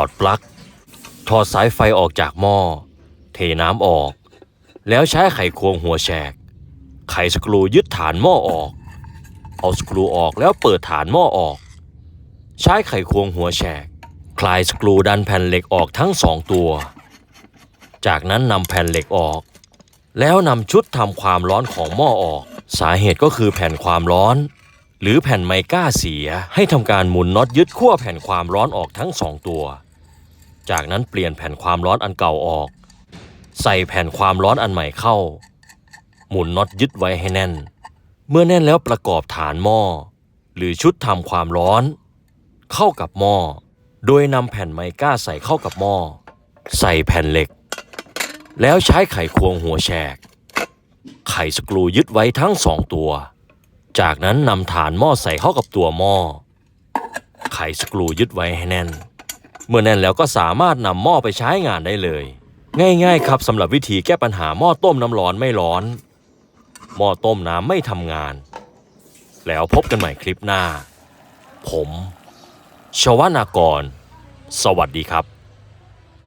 อดปลั๊กถอดสายไฟออกจากหม้อ เทน้ำออก แล้วใช้ไขควงหัวแฉก ไขสกรูยึดฐานหม้อออก เอาสกรูออกแล้วเปิดฐานหม้อออก ใช้ไขควงหัวแฉก คลายสกรูดันแผ่นเหล็กออกทั้งสองตัว จากนั้นนำแผ่นเหล็กออก แล้วนำชุดทำความร้อนของหม้อออก สาเหตุก็คือแผ่นความร้อน หรือแผ่นไมก้าเสียให้ทำการหมุนน็อตยึดขั้วแผ่นความร้อนออกทั้งสองตัว จากนั้นเปลี่ยนแผ่นความร้อนอันเก่าออก ใส่แผ่นความร้อนอันใหม่เข้า หมุนน็อตยึดไว้ให้แน่น เมื่อแน่นแล้วประกอบฐานหม้อ หรือชุดทำความร้อน เข้ากับหม้อ โดยนำแผ่นไมก้าใส่เข้ากับหม้อ ใส่แผ่นเหล็ก แล้วใช้ไขควงหัวแฉก ไขสกรูยึดไว้ทั้งสองตัว จากนั้นนำฐานหม้อใส่เข้ากับตัวหม้อ ไขสกรูยึดไว้ให้แน่น เมื่อแน่นแล้วก็สามารถนำหม้อไปใช้งานได้เลย ง่าย ๆ ครับสำหรับวิธีแก้ปัญหาหม้อต้มน้ำร้อนไม่ร้อน หม้อต้มน้ำไม่ทำงาน แล้วพบกันใหม่คลิปหน้า ผมชวนากร สวัสดีครับ